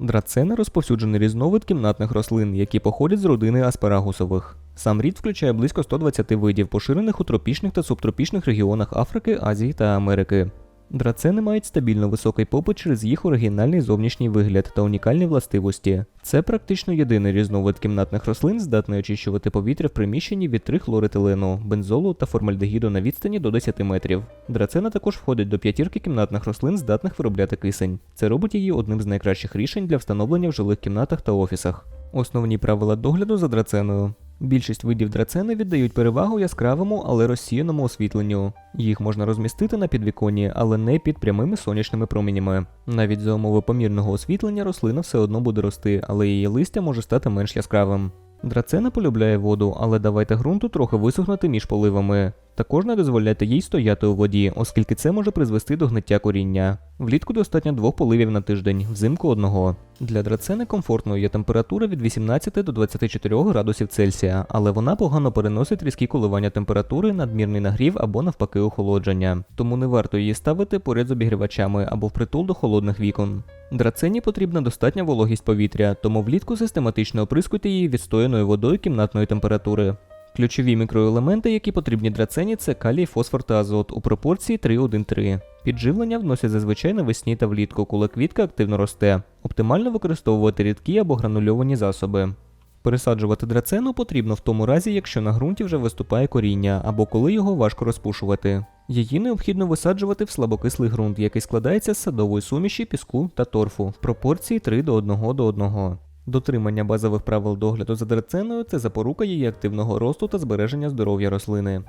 Драцена розповсюджений різновид кімнатних рослин, які походять з родини аспарагусових. Сам рід включає близько 120 видів, поширених у тропічних та субтропічних регіонах Африки, Азії та Америки. Драцени мають стабільно високий попит через їх оригінальний зовнішній вигляд та унікальні властивості. Це практично єдиний різновид кімнатних рослин, здатний очищувати повітря в приміщенні від трихлоретилену, бензолу та формальдегіду на відстані до 10 метрів. Драцена також входить до п'ятірки кімнатних рослин, здатних виробляти кисень. Це робить її одним з найкращих рішень для встановлення в жилих кімнатах та офісах. Основні правила догляду за драценою. Більшість видів драцени віддають перевагу яскравому, але розсіяному освітленню. Їх можна розмістити на підвіконні, але не під прямими сонячними променями. Навіть за умови помірного освітлення рослина все одно буде рости, але її листя може стати менш яскравим. Драцена полюбляє воду, але давайте ґрунту трохи висохнути між поливами. Також не дозволяйте їй стояти у воді, оскільки це може призвести до гниття коріння. Влітку достатньо двох поливів на тиждень, взимку одного. Для драцени комфортною є температура від 18 до 24 градусів Цельсія, але вона погано переносить різкі коливання температури, надмірний нагрів або навпаки охолодження. Тому не варто її ставити поряд з обігрівачами або впритул до холодних вікон. Драцені потрібна достатня вологість повітря, тому влітку систематично оприскуйте її відстояною водою кімнатної температури. Ключові мікроелементи, які потрібні драцені, це калій, фосфор та азот у пропорції 3-1-3. Підживлення вносять зазвичай навесні та влітку, коли квітка активно росте. Оптимально використовувати рідкі або гранульовані засоби. Пересаджувати драцену потрібно в тому разі, якщо на ґрунті вже виступає коріння або коли його важко розпушувати. Її необхідно висаджувати в слабокислий ґрунт, який складається з садової суміші, піску та торфу в пропорції 3 до 1 до 1. Дотримання базових правил догляду за драценою це запорука її активного росту та збереження здоров'я рослини.